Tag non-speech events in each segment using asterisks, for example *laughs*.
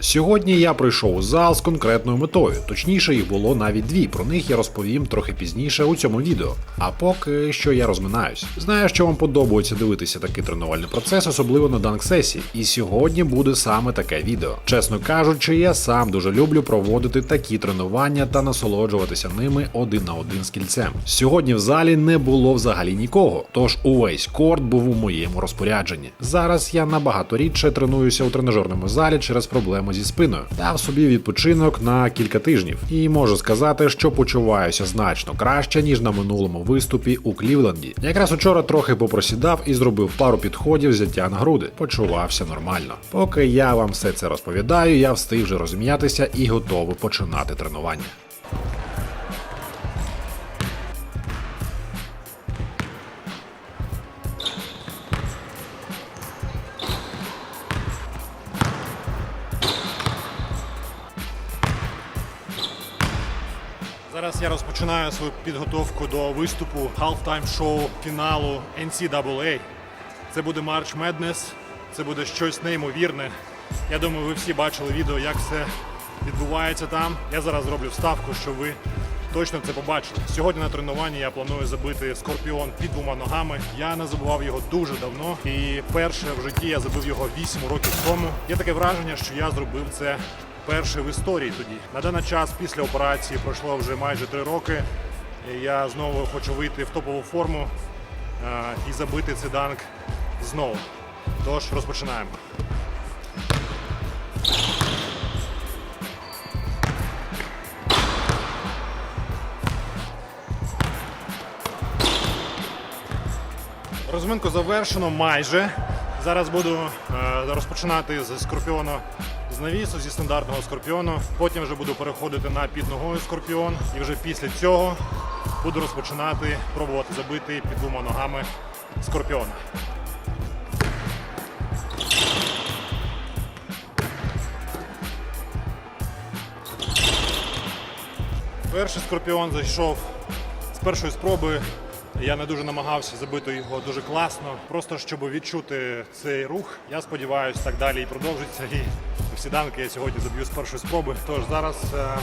Сьогодні я прийшов у зал з конкретною метою. Точніше, їх було навіть дві. Про них я розповім трохи пізніше у цьому відео. А поки що я розминаюсь. Знаю, що вам подобається дивитися такий тренувальний процес, особливо на данк сесії. І сьогодні буде саме таке відео. Чесно кажучи, я сам дуже люблю проводити такі тренування та насолоджуватися ними один на один з кільцем. Сьогодні в залі не було взагалі нікого, тож увесь корт був у моєму розпорядженні. Зараз я набагато рідше тренуюся у тренажерному залі через проблеми зі спиною. Дав собі відпочинок на кілька тижнів, і можу сказати, що почуваюся значно краще ніж на минулому виступі у Клівленді. Якраз учора трохи попросідав і зробив пару підходів взяття на груди. Почувався нормально. Поки я вам все це розповідаю, я встиг вже розм'ятися і готовий починати тренування. Зараз я розпочинаю свою підготовку до виступу halftime шоу фіналу NCAA. Це буде March Madness, це буде щось неймовірне. Я думаю, ви всі бачили відео, як все відбувається там. Я зараз зроблю вставку, щоб ви точно це побачили. Сьогодні на тренуванні я планую забити скорпіон під двома ногами. Я не забував його дуже давно. І перше в житті я забив його 8 років тому. Є таке враження, що я зробив це перше в історії тоді. На даний час після операції пройшло вже майже 3 роки. Я знову хочу вийти в топову форму е, і забити цей данк знову. Тож розпочинаємо. Розминку завершено майже. Зараз буду е, розпочинати з скорпіону навісу, зі стандартного скорпіону. Потім вже буду переходити на під ногою скорпіон. І вже після цього буду розпочинати пробувати забити під двома ногами скорпіона. Перший скорпіон зайшов з першої спроби. Я не дуже намагався забити його дуже класно. Просто щоб відчути цей рух. Я сподіваюся, так далі і продовжиться. І всі данки я сьогодні заб'ю з першої спроби. Тож зараз е,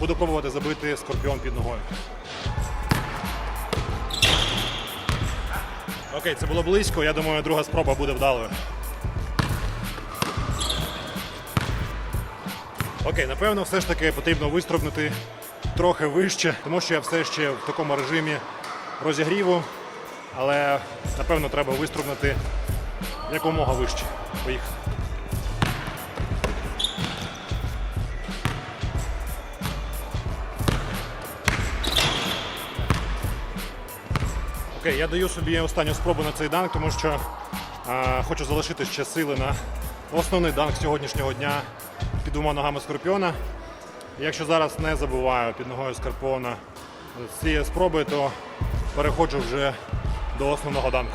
буду пробувати забити скорпіон під ногою. Окей, це було близько. Я думаю, друга спроба буде вдалою. Окей, напевно, все ж таки потрібно вистрибнути трохи вище, тому що я все ще в такому режимі розігріву, але напевно треба вистрибнути якомога вище. Поїхали. Окей, я даю собі останню спробу на цей данк, тому що е, хочу залишити ще сили на основний данк сьогоднішнього дня під двома ногами скорпіона. Якщо зараз не забуваю під ногою скорпіона з цієї спроби, то переходжу вже до основного данку.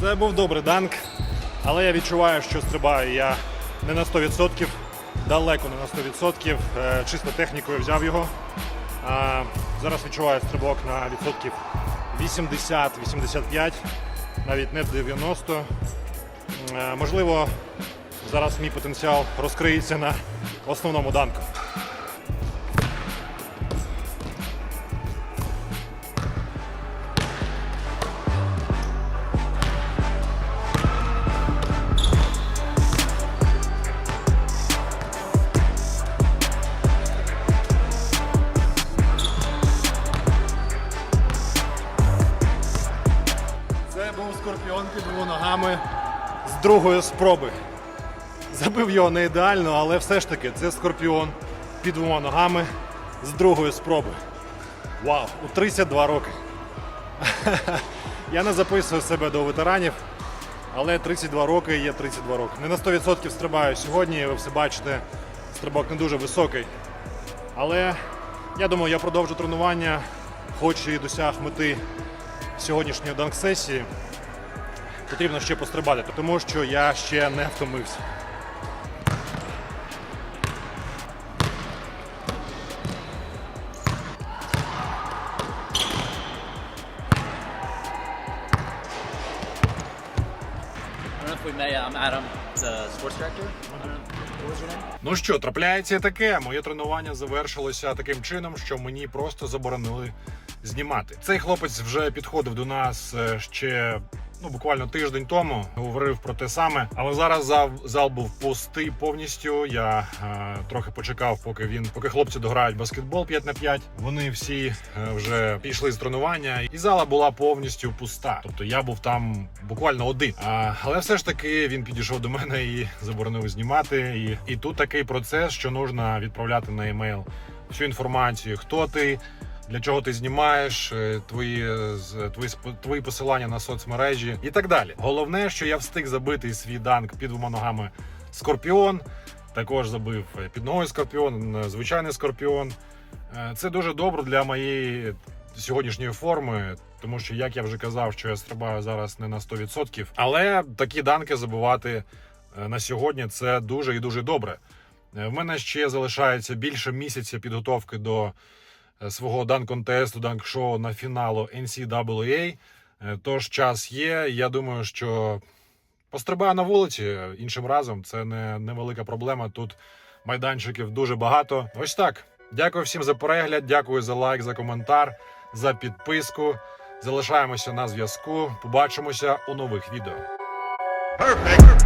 Це був добрий данк, але я відчуваю, що стрибаю я не на 100%, далеко не на 100%, е, чисто технікою взяв його. Зараз відчуваю стрибок на відсотків 80-85, навіть не 90. Е, Можливо, зараз мій потенціал розкриється на основному данку. Був під ногами з другої спроби. Забив його не ідеально, але все ж таки це скорпіон під двома ногами з другої спроби. Вау, у 32 роки. *laughs* Я не записую себе до ветеранів, але 32 роки є 32 роки. Не на 100% стрибаю сьогодні, ви все бачите, стрибок не дуже високий. Але я думаю, я продовжу тренування, хоч і досяг мети сьогоднішньої данк-сесії потрібно ще пострибати, тому що я ще не втомився. Ну що, трапляється таке. Моє тренування завершилося таким чином, що мені просто заборонили знімати. Цей хлопець вже підходив до нас е, ще Ну, буквально тиждень тому говорив про те саме, але зараз зал, зал був пустий повністю. Я е, трохи почекав, поки він, поки хлопці дограють баскетбол 5 на 5. Вони всі е, вже пішли з тренування, і зала була повністю пуста. Тобто я був там буквально один. А, але все ж таки він підійшов до мене і заборонив знімати. І, і тут такий процес, що нужно відправляти на емейл всю інформацію, хто ти. Для чого ти знімаєш е, твої, е, твої твої посилання на соцмережі і так далі. Головне, що я встиг забити свій данк під двома ногами Скорпіон. Також забив е, під ногою Скорпіон, звичайний Скорпіон. Це дуже добре для моєї сьогоднішньої форми, тому що, як я вже казав, що я стрибаю зараз не на 100%. Але такі данки забивати е, на сьогодні це дуже і дуже добре. В мене ще залишається більше місяця підготовки до свого дан-контесту, данк-шоу на фіналу NCAA. Е, Тож час є. Я думаю, що пострибаю на вулиці е, іншим разом. Це не невелика проблема. Тут майданчиків дуже багато. Ось так. Дякую всім за перегляд. Дякую за лайк, за коментар, за підписку. Залишаємося на зв'язку. Побачимося у нових відео. Perfect.